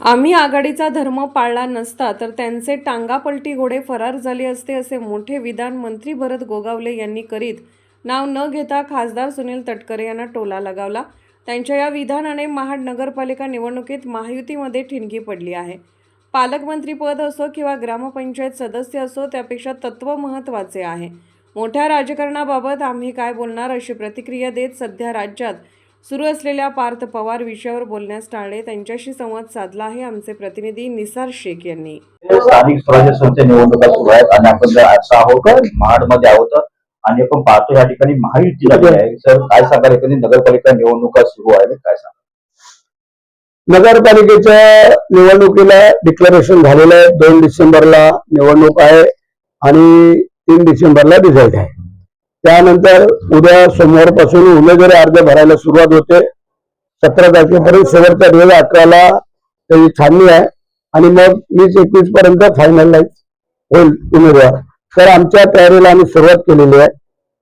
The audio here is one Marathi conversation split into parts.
आम्ही आघाडीचा धर्म पाळला नसता तर त्यांचे टांगापलटी घोडे फरार झाले असते असे मोठे विधान मंत्री भरत गोगावले यांनी करीत. नाव न घेता खासदार सुनील तटकरे यांना टोला लगावला. त्यांच्या या विधानाने महाड नगरपालिका निवडणुकीत महायुतीमध्ये ठिणगी पडली आहे. पालकमंत्रीपद असो किंवा ग्रामपंचायत सदस्य असो त्यापेक्षा तत्व महत्त्वाचे आहे. मोठ्या राजकारणाबाबत आम्ही काय बोलणार अशी प्रतिक्रिया देत सध्या राज्यात सुरू असलेल्या पार्थ पवार विषयावर बोलण्यास टाळले. त्यांच्याशी संवाद साधला आहे आमचे प्रतिनिधी निसार शेख यांनी. स्थानिक स्वराज्य संस्थे निवडणुका सुरू आहेत आणि आपण जर आता आहोत महाडमध्ये आहोत आणि आपण पाहतो या ठिकाणी महायुती आहे. सर काय सांगाल? एखादी नगरपालिका निवडणुका सुरू आहे काय सांगा नगरपालिकेच्या निवडणुकीला डिक्लेरेशन झालेलं आहे. दोन डिसेंबरला निवडणूक आहे आणि तीन डिसेंबरला रिझल्ट आहे. त्यानंतर उद्या सोमवारपासून उमेदवारी अर्ज भरायला सुरुवात होते. सतरा तारखेपर्यंत शेवटच्या दिवस अठराला त्याची छाननी आहे. आणि मग वीस एकवीस पर्यंत फायनलाइज होईल उमेदवार. तर आमच्या तयारीला आम्ही सुरुवात केलेली आहे.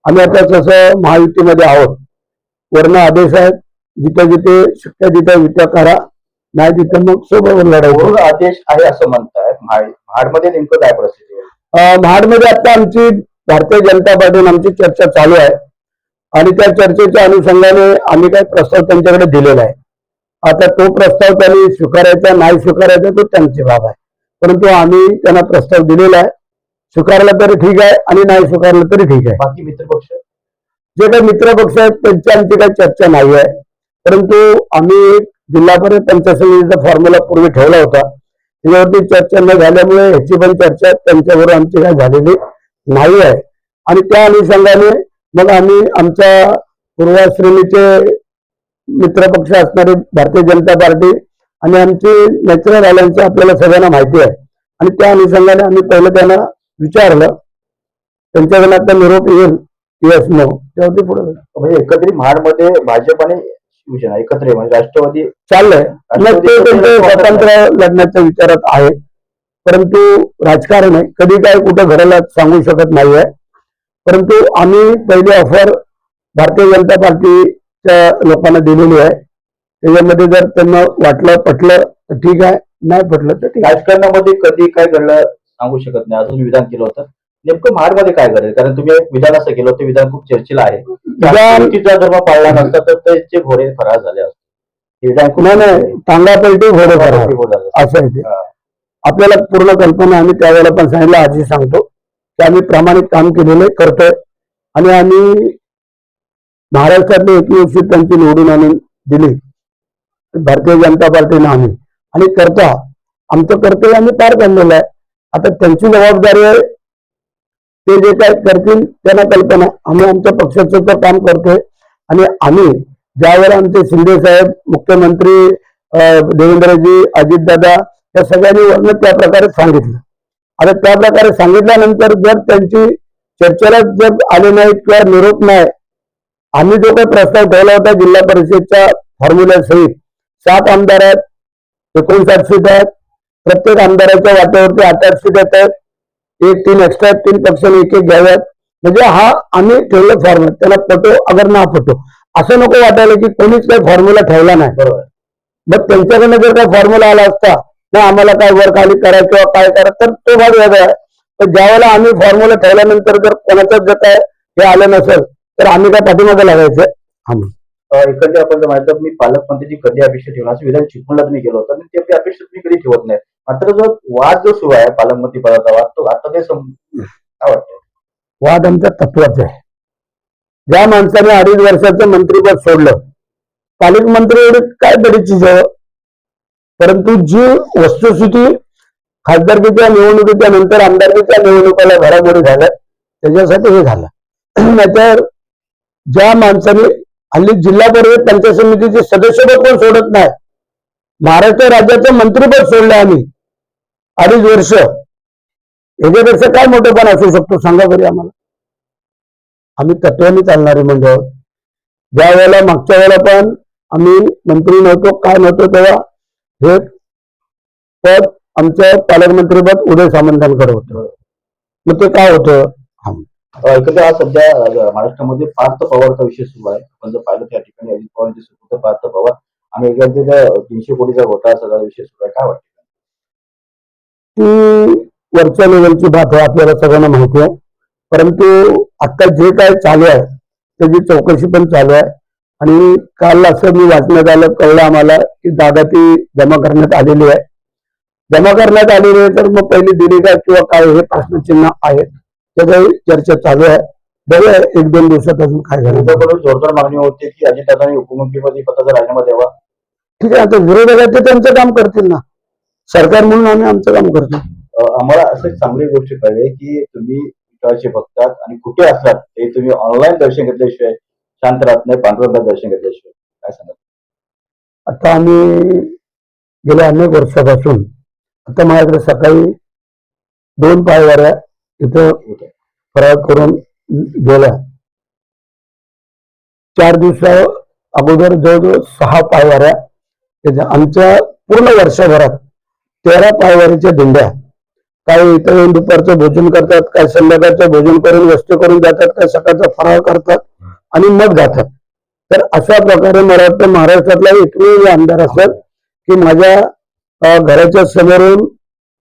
आम्ही आता तसं महायुतीमध्ये आहोत वर्ण आदेश आहेत जिथे जिथे शक्य तिथे विचार करा नाही तिथं मग सोबत पूर्ण आदेश आहे असं म्हणतायत. महाड महाडमध्ये नेमकं काय परिस्थिती आहे? महाडमध्ये आता आमची भारतीय जनता पार्टीने आमची चर्चा चालू आहे. आणि त्या चर्चेच्या अनुषंगाने आम्ही काही प्रस्ताव त्यांच्याकडे दिलेला आहे. आता तो प्रस्ताव त्यांनी स्वीकारायचा नाही स्वीकारायचा तो त्यांची बाब आहे. परंतु आम्ही त्यांना प्रस्ताव दिलेला आहे. स्वीकारला तरी ठीक आहे आणि नाही स्वीकारलं तरी ठीक आहे. बाकी मित्रपक्ष जे काही मित्र पक्ष आहेत त्यांची आमची काही चर्चा नाही आहे. परंतु आम्ही जिल्हापर्यंत पंचायत समितीचा फॉर्म्युला पूर्वी ठेवला होता. त्याच्यावरती चर्चा न झाल्यामुळे ह्याची पण चर्चा त्यांच्याबरोबर आमची काही झालेली नाही आहे आणि त्या अनुषंगाने मग आम्ही आमच्या पूर्वाश्रमीचे मित्रपक्ष असणारे भारतीय जनता पार्टी आणि आमचे नॅचरल अलायन्स आपल्याला सगळ्यांना माहिती आहे. आणि त्या अनुषंगाने आम्ही पहिलं त्यांना विचारलं त्यांच्याकडे आता निरोप येईल येस नो. त्यावरती पुढे म्हणजे एकत्रित महाडमध्ये भाजप आणि शिवसेना एकत्र म्हणजे राष्ट्रवादी चाललंय. स्वतंत्र लढण्याच्या विचारात आहे. परंतु राजकारण आहे. कधी काय कुठं घराला सांगू शकत नाहीये. परंतु आम्ही पहिली ऑफर भारतीय जनता पार्टीच्या लोकांना दिलेली आहे. त्याच्यामध्ये जर त्यांना वाटलं पटलं तर ठीक आहे. नाही पटलं तर ठीक आहे. राजकारणामध्ये कधी काय घडलं सांगू शकत नाही. अजून विधान केलं होतं. नेमकं महाडमध्ये काय घडेल? कारण तुम्ही एक विधान असं केलं होतं. विधान खूप चर्चेला आहे. धर्म पाळला नसता तर त्याचे घोडे फरार झाले असते. विधान नाही नाही. टांगापलटी घोडे करा झालं. असं आहे. आपल्याला पूर्ण कल्पना आम्ही त्यावेळेला पण सांगितलं आजही सांगतो. की आम्ही प्रामाणिक काम केलेलं करतोय. आणि आम्ही महाराष्ट्रातली एकमेव सीट त्यांची निवडून आणून दिली. भारतीय जनता पार्टीनं आम्ही. आणि करता. आमचं कर्तव्य आम्ही पार पाडलेलं आहे. आता त्यांची जबाबदारी आहे. ते जे काय करतील त्यांना कल्पना. आम्ही आमच्या पक्षाचं तर काम करतोय. आणि आम्ही ज्यावेळेला आमचे शिंदे साहेब मुख्यमंत्री अं, देवेंद्रजी अजितदादा या सगळ्यांनी वर्ण त्या प्रकारे सांगितलं. आता त्या प्रकारे सांगितल्यानंतर जर त्यांची चर्चेला जर आले नाहीत किंवा निरोप नाही आम्ही जो काही प्रस्ताव ठेवला होता जिल्हा परिषदच्या फॉर्म्युला सहित सात आमदार आहेत एकोणसाठ सीट आहेत प्रत्येक आमदाराच्या वाट्यावरती आठ आठ सीट येत आहेत एक तीन एक्स्ट्रा तीन पक्षाने एक एक घ्याव्यात म्हणजे हा आम्ही ठेवलं फॉर्म्युला त्याला पटो अगर ना पटो. असं नको वाटायला की कोणीच काही फॉर्म्युला ठेवला नाही. बरोबर. मग त्यांच्याकडनं जर काय फॉर्म्युला आला असता ना आम्हाला काय वर खाली करा किंवा काय करा तर तो भाग वेगळा आहे. पण ज्यावेळेला आम्ही फॉर्म्युला ठेवल्यानंतर जर कोणाचं जर काय हे आलं नसेल तर आम्ही काय पाठीमागे लागायचं. आम्ही. अं, एकंदरीत आपण जर माहिती मी पालकमंत्रीची कधी अपेक्षा ठेवणार असं विधान चिपळूणला तुम्ही केलं होतं आणि ते आपली अपेक्षा तुम्ही कधी ठेवत नाही मात्र जो वाद जो सुरू आहे पालकमंत्री पदाचा वाद तो आता काही सम काय वाटतं वाद आमचा तत्वाचा आहे. ज्या माणसाने अडीच वर्षाचं मंत्रीपद सोडलं पालकमंत्री एवढी काय तरी चीज आहे परंतु जी वस्तुस्थिती खासदारकीच्या निवडणुकीच्या नंतर आमदारकीच्या निवडणुकाला घडामोडी झाल्या त्याच्यासाठी हे झालं. नाहीतर ज्या माणसाने हल्ली जिल्हा परिषद पंचायत समितीचे सदस्यपद पण सोडत नाही महाराष्ट्र राज्याचं मंत्रीपद सोडलं आम्ही अडीच वर्ष. याच्यापेक्षा काय मोठेपण असू शकतो सांगा बरी आम्हाला. आम्ही तत्वाने चालणारे मंडळ. ज्या वेळेला मागच्या वेळेला पण आम्ही मंत्री नव्हतो काय नव्हतो तेव्हा हे पद आमचं पालकमंत्रीपद उदय सामंतांकडे होतं. मग ते काय होतं? एकंदरीत आज सध्या महाराष्ट्रामध्ये पार्थ पवारचा विषय सुरू आहे. आपण जर पाहिलं त्या ठिकाणी अजित पवारांचे सुपुत्र पार्थ पवार आणि एकंदरीत तीनशे कोटीचा घोटाळा सगळा विषय सुरू आहे. काय वाटतं? ती वरच्या लेवलची बात आहे आपल्याला सगळ्यांना माहिती आहे. परंतु आता जे काय चालू आहे त्याची चौकशी पण चालू आहे. आणि काल असं मी वाचण्यात आलं कळलं आम्हाला की जागा ती जमा करण्यात आलेली आहे. जमा करण्यात आलेली आहे तर मग पहिली दिली का किंवा काय हे प्रश्नचिन्ह आहेत त्याची चर्चा चालू आहे. बघूया एक दोन दिवसात अजून काय झालं. जोरदार मागणी होती की अजितदादांनी उपमुख्यमंत्री पदाचा राजीनामा द्यावा. ठीक आहे आता विरोधक आहेत ते त्यांचं काम करतील ना. सरकार म्हणून आम्ही आमचं काम करतो. आम्हाला असं चांगली गोष्ट कळली की तुम्ही भक्तात आणि कुठे असलात हे तुम्ही ऑनलाईन दर्शन घेतल्याशिवाय शांत राहत नाही पांडुरंगात दर्शन घेतल्याशिवाय काय सांगा आता आम्ही गेल्या अनेक वर्षापासून आता माझ्याकडे सकाळी दोन पायवाऱ्या इथं फराळ करून गेल्या. चार दिवसा अगोदर जवळजवळ सहा पायवाऱ्या त्याच्या आमच्या पूर्ण वर्षभरात तेरा पायवारीच्या दिंड्या काही इथं येऊन दुपारचं भोजन करतात काही संध्याकाळचं भोजन करून वस्तू करून जातात काही सकाळचा फराळ करतात. आणि मग जातात तर अशा प्रकारे मला वाटतं महाराष्ट्रातला एकमेव आमदार असतात की माझ्या घराच्या समोरून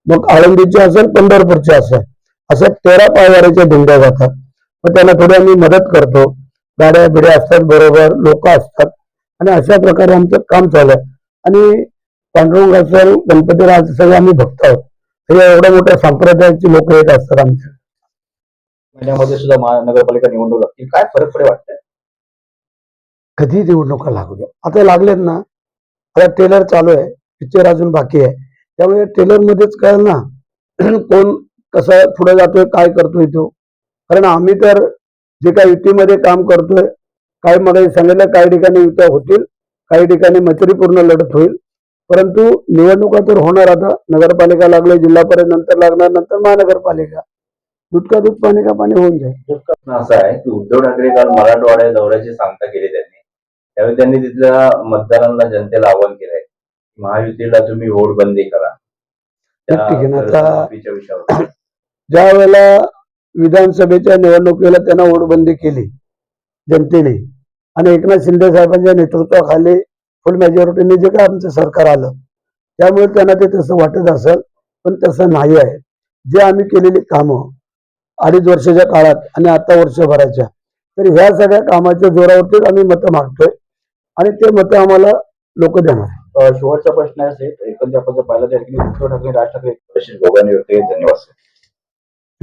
मग आळंदीचे असेल पंढरपूरचे असेल अशा तेरा पायवाऱ्याच्या दिंड्या जातात मग त्यांना थोडी आम्ही मदत करतो. गाड्या बिड्या असतात बरोबर लोक असतात. आणि अशा प्रकारे आमचं काम चालू आहे. आणि पांडुरंग असेल गणपतीराज सगळे आम्ही भक्त आहोत. हे एवढ्या मोठ्या संप्रदायाची लोक येत असतात आमच्या. महिन्यामध्ये सुद्धा महानगरपालिका निवडणूक लागतील. काय फरक पडे वाटतंय? कधी निवडणुका लागू द्या. आता लागलेत ना आता टेलर चालू आहे पिक्चर अजून बाकी आहे. त्यामुळे टेलर मध्येच कळेल ना कोण कसं पुढे जातोय काय करतोय तो. कारण आम्ही तर जे काही युतीमध्ये काम करतोय काही मग सांगितलं काही ठिकाणी युत्या होतील काही ठिकाणी मैत्रीपूर्ण लढत होईल. परंतु निवडणुका तर होणार आता. नगरपालिका लागले जिल्हा परिषद नंतर लागणार नंतर महानगरपालिका. दूध का दूध पाणी का पाणी होऊन जाईल. प्रश्न असा आहे की उद्धव ठाकरे काल मराठवाड्या दौऱ्याची सांगता केली त्यांनी. त्यावेळी त्यांनी तिथल्या मतदारांना जनतेला आवाहन केलंय की महायुतीला तुम्ही वोट बंदी करा. त्या ठीक आहे ना, आता- कर्जमाफीच्या विषयावर. ज्या वेळेला विधानसभेच्या निवडणुकीला त्यांना ओढबंदी केली जनतेने आणि एकनाथ शिंदे साहेबांच्या नेतृत्वाखाली फुल मेजॉरिटीने जे काय आमचं सरकार आलं त्यामुळे त्यांना ते तसं वाटत असेल पण तसं नाही आहे. जे आम्ही केलेली कामं अडीच वर्षाच्या काळात आणि आता वर्षभराच्या. तर ह्या सगळ्या कामाच्या जोरावरतीच आम्ही मतं मागतोय आणि ते मतं आम्हाला लोक देणार. शेवटचा प्रश्न आहे एकंदर आपण जर पाहिलं तर उद्धव ठाकरे राज ठाकरे दोघांनी धन्यवाद.